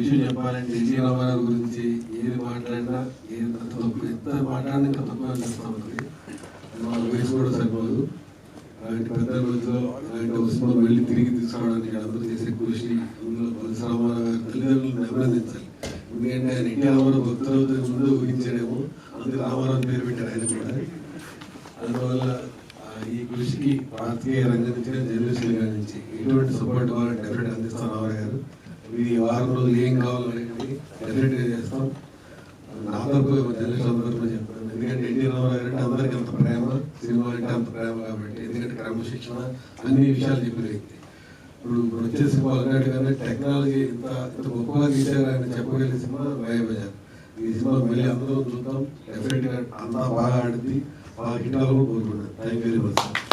విషయం చెప్పాలంటే ఎన్టీ రామారావు గురించి ఏది మాట్లాడినా ఏది తప్పు ఎంత మాట్లాడినా ఇంకా తక్కువ చెప్తాం మా వయసు కూడా సరిపోదు. అలాంటి పెద్ద రోజులో అలాంటి వస్తువులు వెళ్ళి తిరిగి తీసుకోవడానికి అందరూ చేసే కృషి అందులో పలస తల్లిదండ్రులను అభినందించాలి. ఎందుకంటే ఆయన ఎన్టీ రామారావు భక్తులు ముందు ఊహించాడేమో అందుకు రామారావు పేరు పెట్టారు ఆయన కూడా. అందువల్ల ఈ కృషికి భారతీయ రంగం నుంచి జర్నలిస్టుల నుంచి ఎటువంటి సపోర్ట్ కావాలంటే డెఫినెట్ అందిస్తాం. ఈ ఇది వారం రోజులు ఏం కావాలనేది డెఫినెట్గా చేస్తాం. నా తరపు జర్నలిస్ట్ అందరికీ ఎందుకంటే ఎన్టీ రామారావు అంటే అందరికీ అంత ప్రేమ సినిమా అంటే అంత ప్రేమ కాబట్టి ఎందుకంటే క్రమశిక్షణ అన్ని విషయాలు చెప్పిన వ్యక్తి. ఇప్పుడు ఇప్పుడు వచ్చే సినిమా అన్నట్టుగానే టెక్నాలజీ ఇంత ఇంత గొప్పగా తీసారు చెప్పగలిగే సినిమా మాయాబజార్ ఈ సినిమా మళ్ళీ అందరూ చూద్దాం. డెఫినెట్గా అంతా బాగా ఆడింది. బాగా హిట్ అవ్వాలని కోరుకుంటాను thank you very much sir